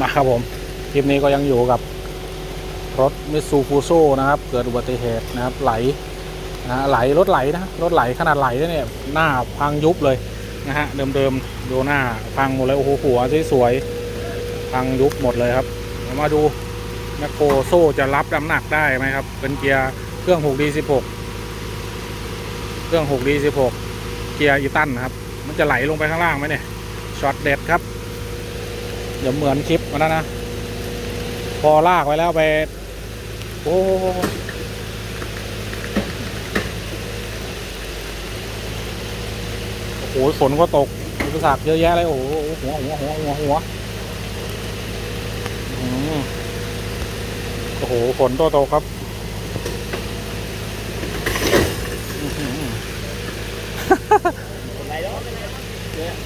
มาครับผมคลิปนี้ก็ยังอยู่กับรถมิซูฟูโซนะครับ เกิดอุบัติเหตุนะครับ ไหลนะฮะไหลรถไหลนะรถไหลขนาดไหลเนี่ยหน้าพังยุบเลยนะฮะเดิมๆดูหน้าพังหมดเลยโอ้โหหัวสวยๆพังยุบหมดเลยครับมาดูแมคโครโซ่จะรับน้ำหนักได้ไหมครับ เป็นเกียร์เครื่อง 6D16 เครื่อง 6D16 เกียร์อีตันนะครับ มันจะไหลลงไปข้างล่างไหมเนี่ยช็อตเด็ดครับ เดี๋ยวเหมือนคลิปมันนะนะ พอลากไว้แล้วไปโอ้โหโอ้โหฝนก็ตกอุปสรรคเยอะแยะเลย โอ้โหหัวหัวหัวหัวหัวโอ้โหฝนตัวตกครับอื้อหือ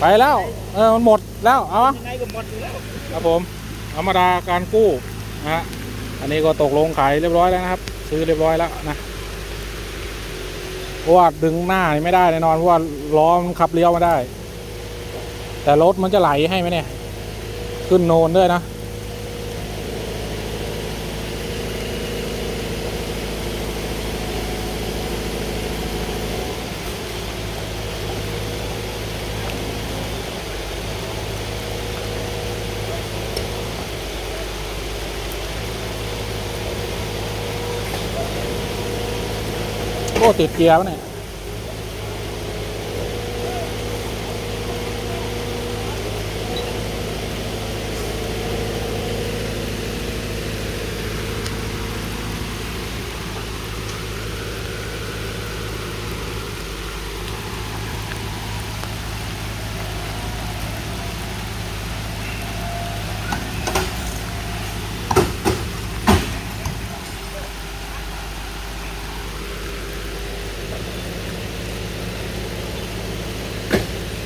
ไปแล้ว เออ มันหมดแล้ว เอายังไงก็หมดอยู่แล้วครับผมธรรมดาการกู้นะฮะ อันนี้ก็ตกลงขายเรียบร้อยแล้วนะครับ ซื้อเรียบร้อยแล้วนะ เพราะว่าดึงหน้าไม่ได้แน่นอนเพราะว่าล้อมันขับเลี้ยวมาได้ แต่รถมันจะไหลให้ไหมเนี่ย ขึ้นโนนด้วยนะ โอ้ติดเกียร์วะเนี่ย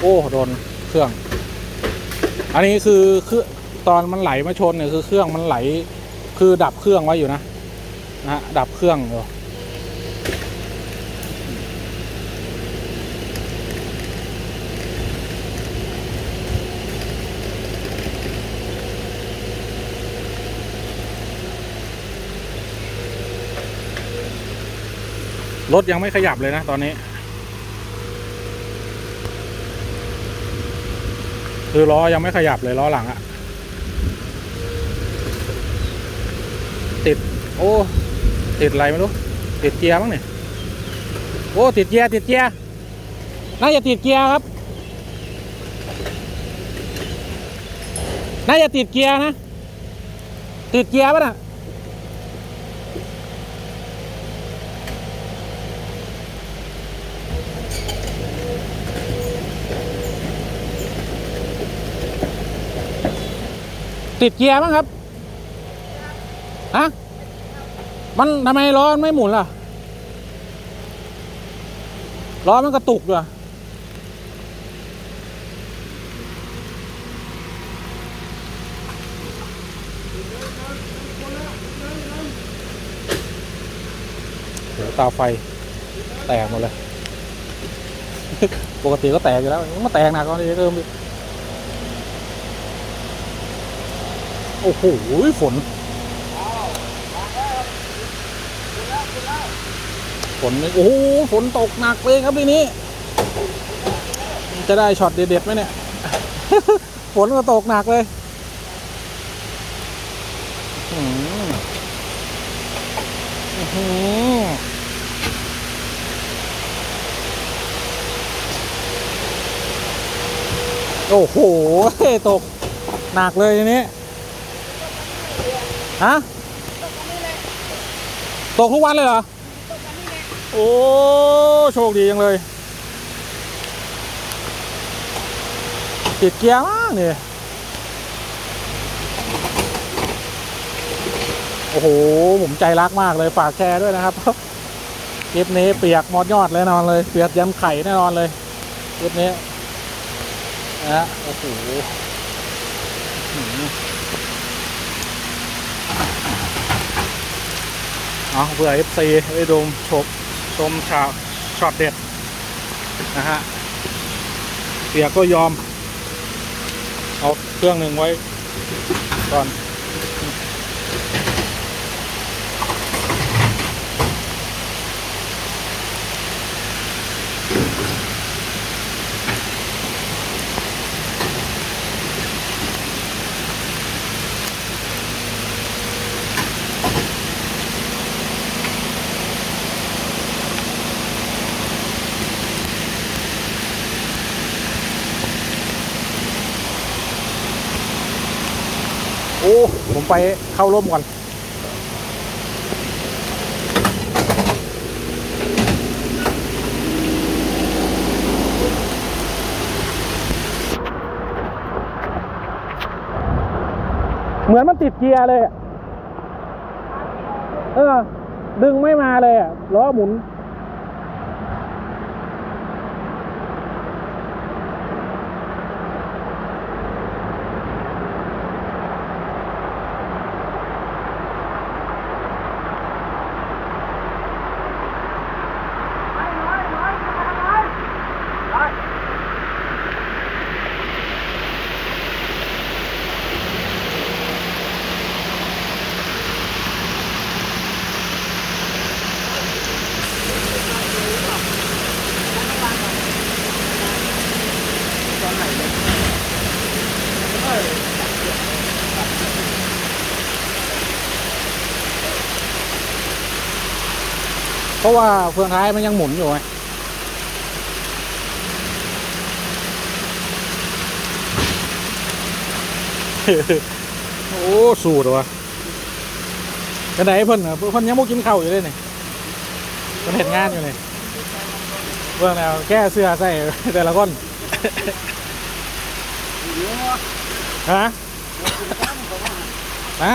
อ้ โดนเครื่อง อันนี้คือคือตอนมันไหลมาชนเนี่ยคือเครื่องมันไหล คือดับเครื่องไว้อยู่นะนะฮะดับเครื่องอยู่รถยังไม่ขยับเลยนะตอนนี้ คือล้อยังไม่ขยับเลยล้อหลังอะติด โอ้ ติดอะไรไม่รู้ ติดเกียร์มั้งเนี่ยโอ้ ติดเกียร์ติดเกียร์น่าจะติดเกียร์ครับ น่าจะติดเกียร์นะ ติดเกียร์ป่ะน่ะ ติดเกียร์มั้งครับฮะมันทำไมล้อไม่หมุนล่ะล้อมันกระตุกด้วยเดี๋ยวตาไฟแตกหมดเลย ปกติก็แตกอยู่แล้ว มันแตกหนักกว่านี้เริ่มอีก โอ้โหฝนฝนโอ้โหฝนตกหนักเลยครับทีนี้ จะได้ช็อตเด็ดๆไหมเนี่ย ฝนก็ตกหนักเลยโอ้โห ตก หนักเลยทีนี้ ฮะตกทุกวันเลยเหรอ โอ้ โชคดีจังเลยติดเกียร์มากนี่โอ้โห ผมใจรักมากเลย ฝากแชร์ด้วยนะครับคลิปนี้เปียกหมดยอดเลยแน่นอนเลย เปียกยันไข่แน่นอนเลยคลิปนี้นะฮะโอ้โหอื้อหือ เอาเผื่อ FC ได้ดูชมชมฉากช็อตเด็ดนะฮะเสียก็ยอม เอาเครื่องหนึ่งไว้ก่อน ไปเข้าร่มก่อน เหมือนมันติดเกียร์เลย เออ ดึงไม่มาเลยล้อหมุน เพราะว่าเฟืองท้ายมันยังหมุนอยู่ไงโอ้สูตรวะกระไดเพิ่นนะเพิ่นยังบ่กินข้าวอยู่เลยนี่เพิ่นเห็นงานอยู่เลยเบิ่งแล้วแก้เสื้อใส่แต่ละคนฮะฮะ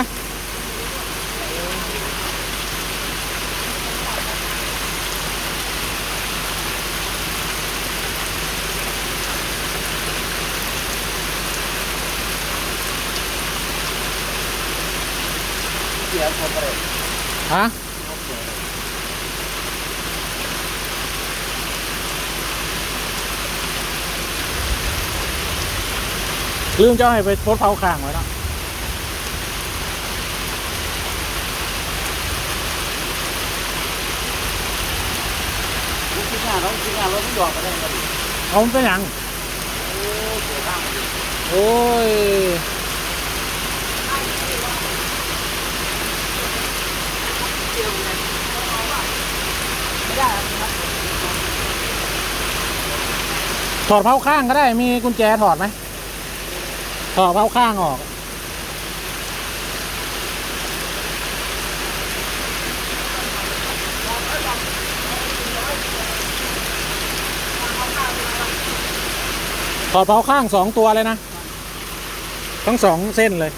ฮะลืมเจ้าให้ไปโพสต์เผาข้างไว้เนาะคิดงานเราคิดงานเราไม่ยอมมาได้กันเอามันเป็นหยัง โอ้เสียข้างมันโอ้ย ได้ครับถอดเผาข้างก็ได้มีกุญแจถอดไหมถอดเผาข้างออก ถอดเผาข้างสองตัวเลยนะ ทั้งสองเส้นเลย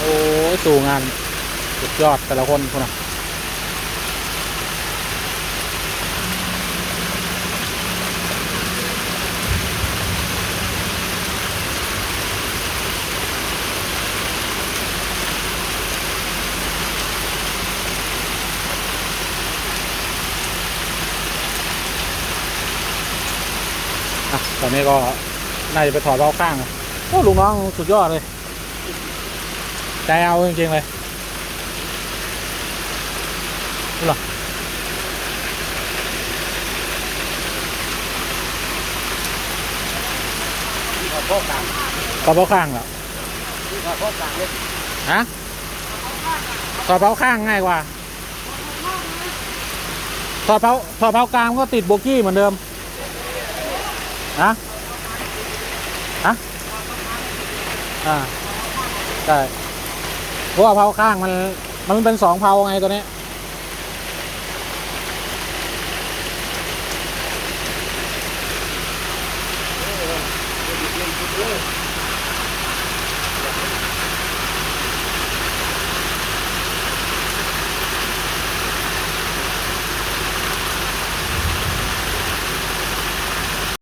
โอ้ย สู่งานสุดยอดแต่ละคนคนน่ะอะตอนนี้ก็น่าจะไปถอดเบาข้างอะโอ้ลุงน้องสุดยอดเลย ใจเอาจริงๆเลยหรอที่เขาโค้งกลางถอดเบาข้างเหรอที่เขาโค้งกลางเลยฮะถอดเบาข้างง่ายกว่าถอดเบาถอดเบากลางก็ติดโบกี้เหมือนเดิมฮะฮะอ่าใช่ เพราะว่าเผาข้างมันมันเป็นสองเผาไงตัวนี้